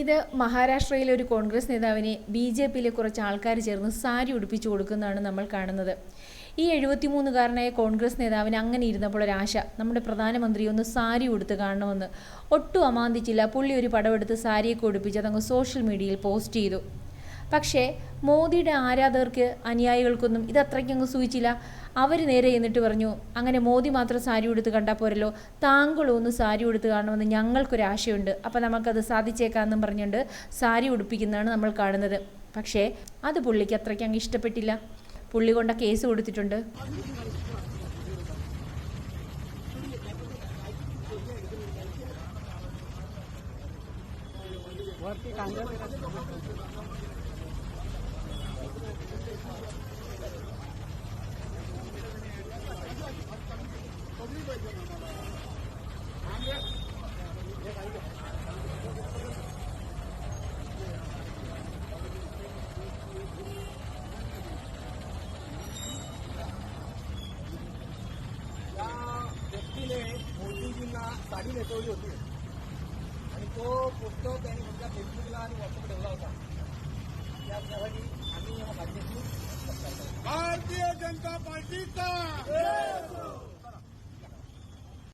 ഇത് മഹാരാഷ്ട്രയിലെ ഒരു കോൺഗ്രസ് നേതാവിനെ ബി ജെ പിയിലെ കുറച്ച് ആൾക്കാർ ചേർന്ന് സാരി ഉടുപ്പിച്ചു കൊടുക്കുന്നതാണ് നമ്മൾ കാണുന്നത്. ഈ എഴുപത്തിമൂന്നുകാരനായ കോൺഗ്രസ് നേതാവിന് അങ്ങനെ ഇരുന്നപ്പോൾ ഒരാശ നമ്മുടെ പ്രധാനമന്ത്രി ഒന്ന് സാരി ഉടുത്ത് കാണണമെന്ന്. ഒട്ടും അമാന്തിച്ചില്ല. പുള്ളി ഒരു പടമെടുത്ത് സാരിയൊക്കെ ഉടുപ്പിച്ച് അതങ്ങ് സോഷ്യൽ മീഡിയയിൽ പോസ്റ്റ് ചെയ്തു. പക്ഷേ മോദിയുടെ ആരാധകർക്ക് അനുയായികൾക്കൊന്നും ഇത് അത്രയ്ക്കങ്ങ് സൂചിച്ചില്ല. അവർ നേരെ എന്നിട്ട് പറഞ്ഞു അങ്ങനെ മോദി മാത്രം സാരി ഉടുത്ത് കണ്ടാൽ പോരല്ലോ. താങ്കളും ഒന്ന് സാരി ഉടുത്ത് കാണുമെന്ന് ഞങ്ങൾക്കൊരാശയുണ്ട് അപ്പോൾ നമുക്കത് സാധിച്ചേക്കാമെന്നും പറഞ്ഞുകൊണ്ട് സാരി ഉടുപ്പിക്കുന്നതാണ് നമ്മൾ കാണുന്നത്. പക്ഷേ അത് പുള്ളിക്ക് അത്രയ്ക്ക് അങ്ങ് ഇഷ്ടപ്പെട്ടില്ല. പുള്ളി കൊണ്ട കേസ് കൊടുത്തിട്ടുണ്ട്. व्यक्तीने मोदीजींना साडी नेटवली होती आणि तो पोस्टर त्यांनी फेसबुकला आणि व्हॉट्सअप ठेवला भारतीय जनता पार्टीचा!